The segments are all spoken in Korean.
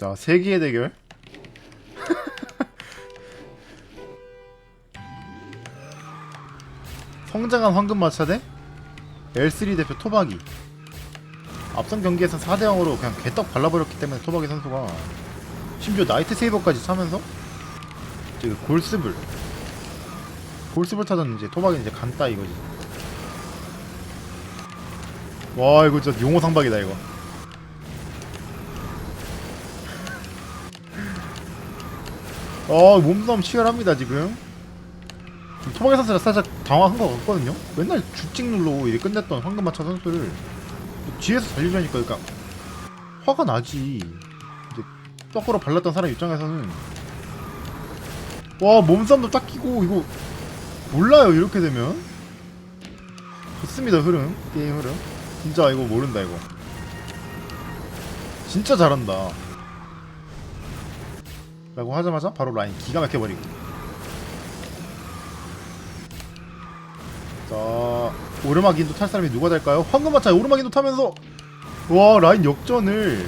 자, 세기의 대결. 성장한 황금마차 대 L3 대표 토박이. 앞선 경기에서 4대 0으로 그냥 개떡 발라버렸기 때문에 토박이 선수가 심지어 나이트 세이버까지 차면서 이제 골스불 골스불 타던 이제 토박이 이제 간다 이거지. 와 이거 진짜 용호 상박이다 이거. 어 몸싸움 치열합니다 지금. 토박이 선수가 살짝 당황한 것 같거든요. 맨날 주찍 눌로 이렇게 끝냈던 황금마차 선수를 뒤에서 달리려니까 그러니까 화가 나지. 이제 떡으로 발랐던 사람 입장에서는 와 몸싸움도 딱 끼고 이거 몰라요 이렇게 되면. 좋습니다 흐름. 게임 흐름. 진짜 이거 모른다 이거. 진짜 잘한다 라고 하자마자 바로 라인 기가 막혀버리고. 자 오르막 인도 탈 사람이 누가 될까요? 황금마차 오르막 인도 타면서 와 라인 역전을.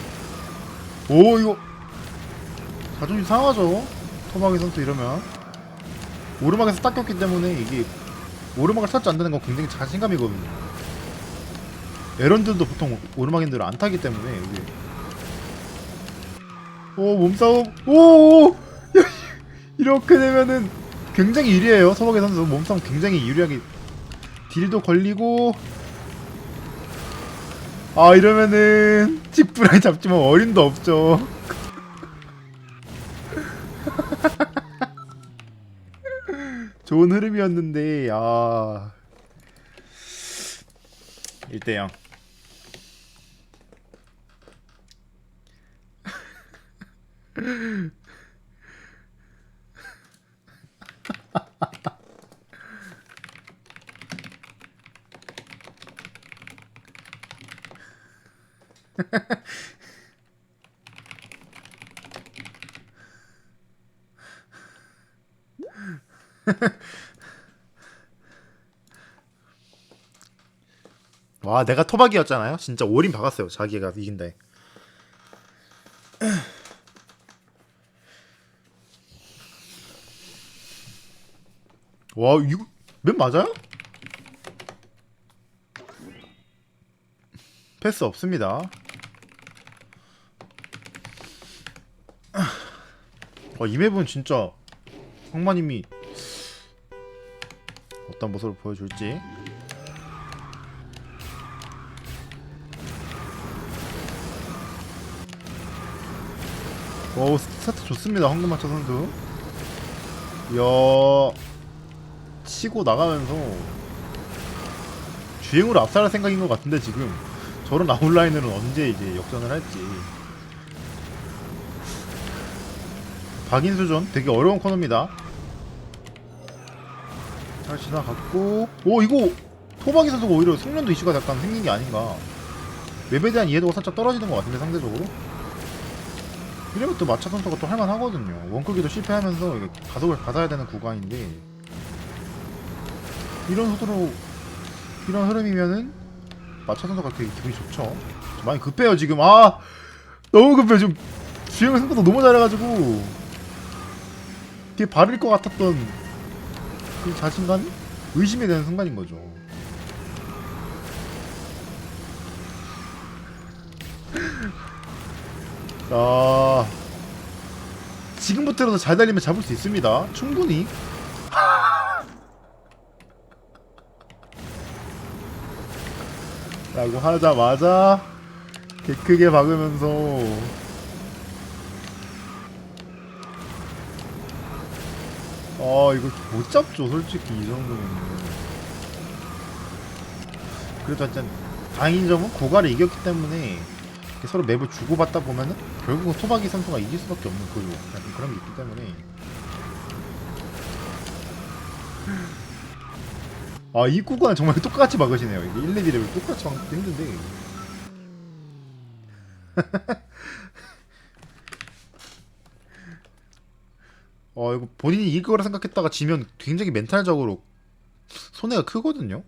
오 이거 자존심 상하죠? 토막이 선수 이러면. 오르막에서 닦였기 때문에 이게 오르막을 탈줄 안되는 건 굉장히 자신감이거든요. 에런들도 보통 오르막인들을 안 타기 때문에 이게 오 몸싸움. 오 이렇게 되면은 굉장히 유리해요 서박의 선수. 몸싸움 굉장히 유리하게. 딜도 걸리고. 아 이러면은 직분을 잡지만 어림도 없죠. 좋은 흐름이었는데 아. 1대0 와 내가 토박이었잖아요? 진짜 올인 박았어요 자기가 이긴다 와 이거 맨 맞아요? 패스 없습니다. 와, 이 맵은 진짜 황마님이 어떤 모습을 보여줄지. 오 스타트 좋습니다 황금마차 선수. 이야 치고 나가면서 주행으로 압살할 생각인 것 같은데 지금. 저런 아웃라인으로는 언제 이제 역전을 할지. 박인수전 되게 어려운 코너입니다. 잘 지나갔고 오 이거 토박이 선수가 오히려 숙련도 이슈가 약간 생긴 게 아닌가. 맵에 대한 이해도가 살짝 떨어지는 것 같은데 상대적으로. 이러면 또 마차 선수가 또 할만하거든요. 원크기도 실패하면서 가속을 받아야 되는 구간인데 이런 속도로 이런 흐름이면은 마차 선수가 되게 기분이 좋죠. 많이 급해요 지금. 아 너무 급해요. 지금 주행을 생각보다 너무 잘해가지고 이게 바를 것 같았던 그 자신감 의심이 되는 순간인 거죠. 자 지금부터라도 잘 달리면 잡을 수 있습니다. 충분히 라고 하자마자 개 크게 박으면서. 아 이거 못 잡죠 솔직히 이 정도면 그래도 하여튼 다행인 점은 고가를 이겼기 때문에 서로 맵을 주고받다 보면은 결국은 토박이 선수가 이길 수밖에 없는 그 약간 그런 게 있기 때문에 아이 구간은 정말 똑같이 막으시네요. 이게 1, 2, 1을 똑같이 막기 힘든데 어 이거 본인이 이길 거라 생각했다가 지면 굉장히 멘탈적으로 손해가 크거든요?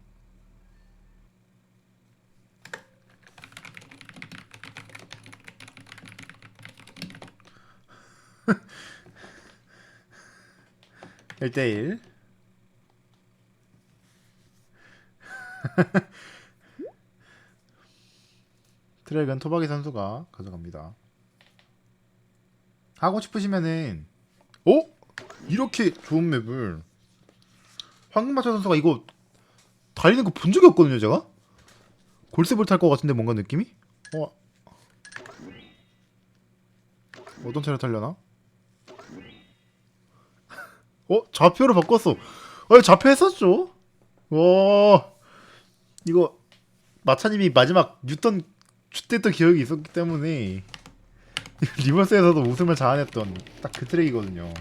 1대1 트랙은 토박이 선수가 가져갑니다. 하고 싶으시면은 오 이렇게 좋은 맵을 황금마차 선수가 이거 달리는 거 본 적이 없거든요 제가? 골스볼 탈 것 같은데 뭔가 느낌이? 어? 어떤 차를 탈려나? 어? 좌표를 바꿨어. 어 좌표 했었죠? 와 이거 마차님이 마지막 뉴턴 슛됐던 기억이 있었기 때문에 리버스에서도 웃음을 자아냈던 딱 그 트랙이거든요.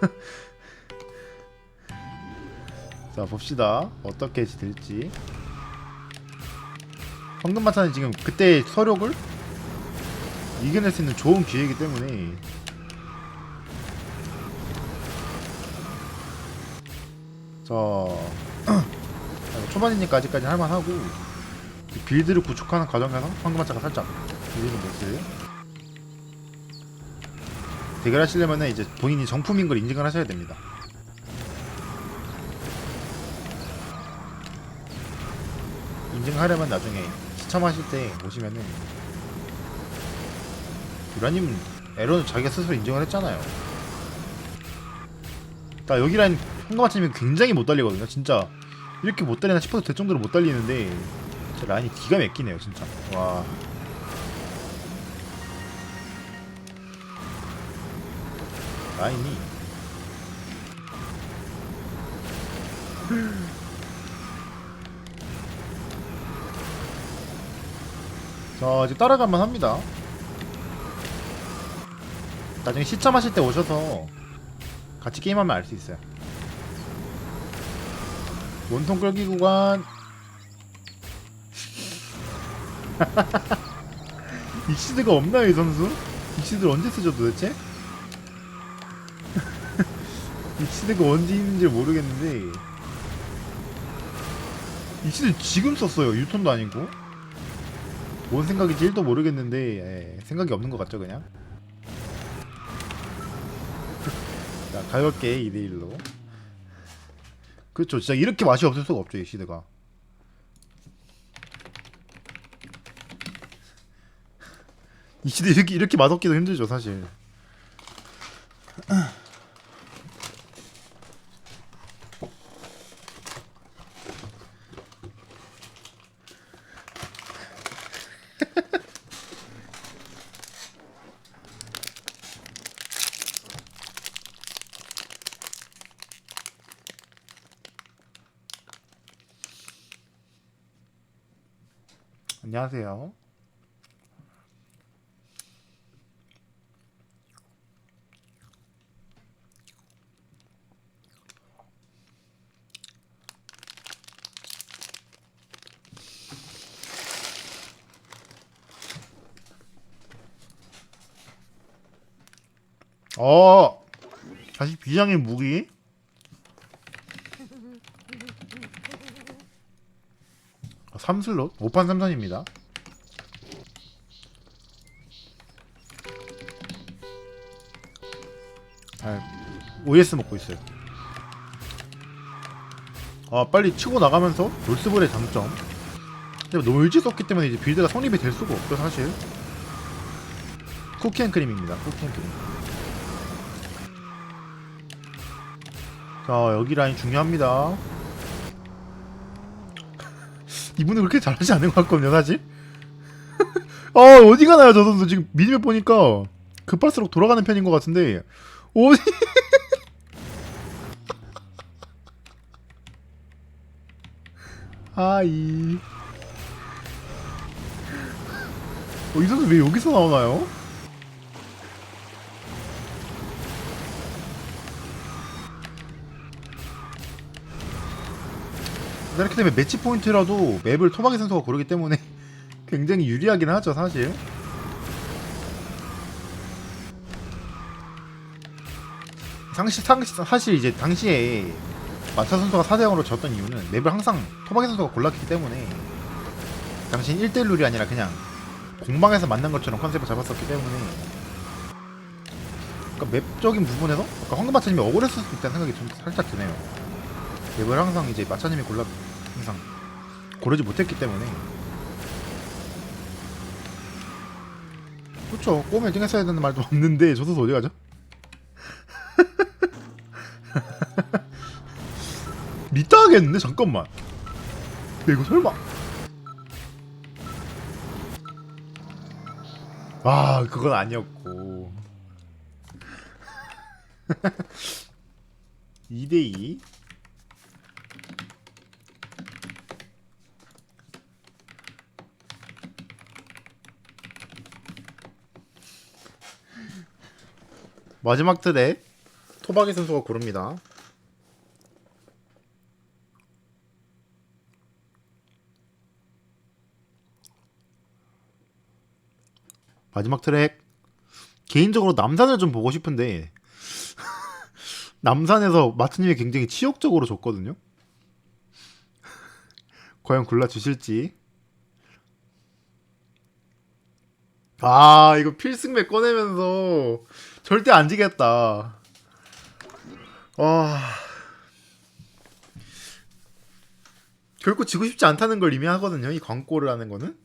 자 봅시다 어떻게 될지. 황금 마차는 지금 그때 서력을 이겨낼 수 있는 좋은 기회이기 때문에 자 초반이니까 아직까지 할만하고 빌드를 구축하는 과정에서 황금마차가 살짝 밀리는 모습. 대결하시려면 이제 본인이 정품인 걸 인증을 하셔야 됩니다. 인증하려면 나중에 시참하실 때 오시면은 유라님 에러는 자기가 스스로 인정을 했잖아요. 나 여기 라인 황금마차님이 굉장히 못 달리거든요 진짜 이렇게 못 달리나 싶어도 될 정도로 못 달리는데 저 라인이 기가 막히네요 진짜. 와. 라인이. 자 이제 따라갈만 합니다. 나중에 시참하실 때 오셔서 같이 게임하면 알 수 있어요 원통 끌기 구간 익시드가 없나요 이 선수? 익시드를 언제 쓰죠 도대체? 익시드가 언제 있는지 모르겠는데. 익시드 지금 썼어요 유턴도 아니고. 뭔 생각인지 1도 모르겠는데 예, 생각이 없는 것 같죠 그냥? 자 가볍게 2대1로 그렇죠 진짜 이렇게 맛이 없을 수가 없죠 익시드가 이 시대 이렇게 이렇게 맛없기도 힘들죠 사실. 안녕하세요. 어 다시 비장의 무기 3슬롯 5판 3선입니다. 아, OS 먹고 있어요. 아 빨리 치고 나가면서 롤스볼의 장점. 근데 너무 일찍 썼기 때문에 이제 빌드가 성립이 될 수가 없죠 사실. 쿠키앤크림입니다. 쿠키앤크림. 자 여기 라인 중요합니다 이분은 그렇게 잘하지 않는 것 같거든요 사실. 아 어디 가나요 저 선수 지금 미니맵 보니까 급할수록 돌아가는 편인 것 같은데. 어디? 아이. 어, 이 선수 왜 여기서 나오나요? 이렇게 되면 매치 포인트라도 맵을 토박이 선수가 고르기 때문에 굉장히 유리하긴 하죠 사실 상시, 상시, 사실 이제 당시에 마차 선수가 4대0으로 졌던 이유는 맵을 항상 토박이 선수가 골랐기 때문에 당시 1대1 룰이 아니라 그냥 공방에서 만난 것처럼 컨셉을 잡았었기 때문에 그러니까 맵적인 부분에서 아까 황금 마차님이 억울했을 수도 있다는 생각이 좀 살짝 드네요. 맵을 항상 이제 마차님이 골라 항상 고르지 못했기 때문에 그렇죠. 꼬면 1등 했어야 되는 말도 없는데 저 선수 어디 가죠? 믿다 하겠는데 잠깐만. 야, 이거 설마? 아 그건 아니었고 2대2 마지막 틀에 토박이 선수가 고릅니다 마지막 트랙 개인적으로 남산을 좀 보고 싶은데 남산에서 마트님이 굉장히 치욕적으로 줬거든요. 과연 골라 주실지. 아 이거 필승맥 꺼내면서 절대 안 지겠다. 와 결코 지고 싶지 않다는 걸 의미하거든요. 이 광고를 하는 거는.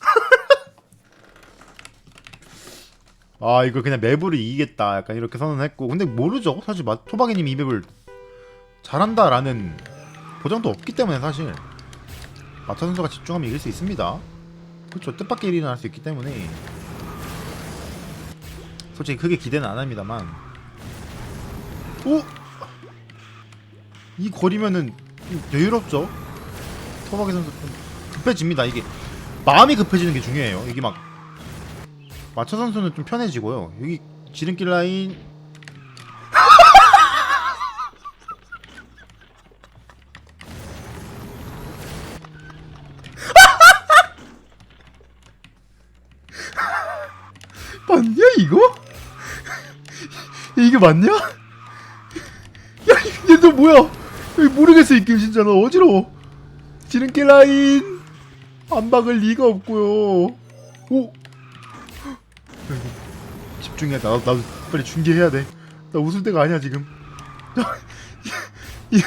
아 이거 그냥 맵으로 이기겠다. 약간 이렇게 선언했고. 근데 모르죠. 사실 마, 토박이님 이 맵을 잘한다라는 보장도 없기 때문에 사실. 마타 선수가 집중하면 이길 수 있습니다. 그렇죠. 뜻밖의 일이 날수 있기 때문에 솔직히 크게 기대는 안 합니다만 오! 이 거리면은 좀 여유롭죠 토박이 선수 좀 급해집니다 이게 마음이 급해지는 게 중요해요 이게 막 마차 선수는 좀 편해지고요. 여기 지름길 라인 맞냐 이거? 이게 맞냐? 야, 얘 너 뭐야? 모르겠어 이 게임 진짜 너 어지러워. 지름길 라인 안 박을 리가 없고요. 오, 집중해야 돼. 나도, 나도 빨리 중계해야 돼. 나 웃을 때가 아니야 지금. 이거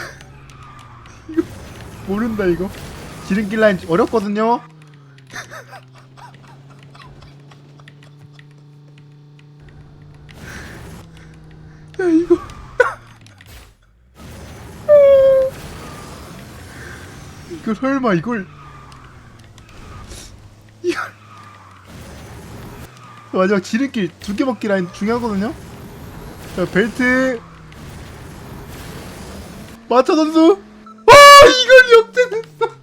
모른다 이거. 지름길 라인 어렵거든요. 이거 설마 이걸 이걸 마지막 지름길 두 개 먹기 라인 중요하거든요. 자 벨트 마차 선수. 와 이걸 역전했어.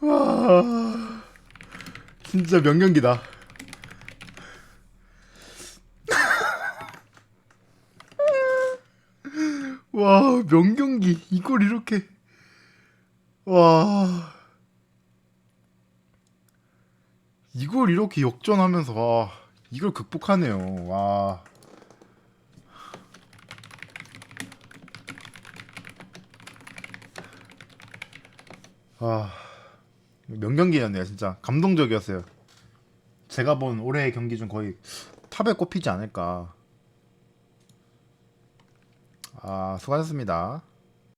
와 진짜 명경기다. 와 명경기 이걸 이렇게. 와. 이걸 이렇게 역전하면서 와 이걸 극복하네요. 와. 아, 명경기였네요 진짜. 감동적이었어요. 제가 본 올해의 경기 중 거의 탑에 꼽히지 않을까 아 수고하셨습니다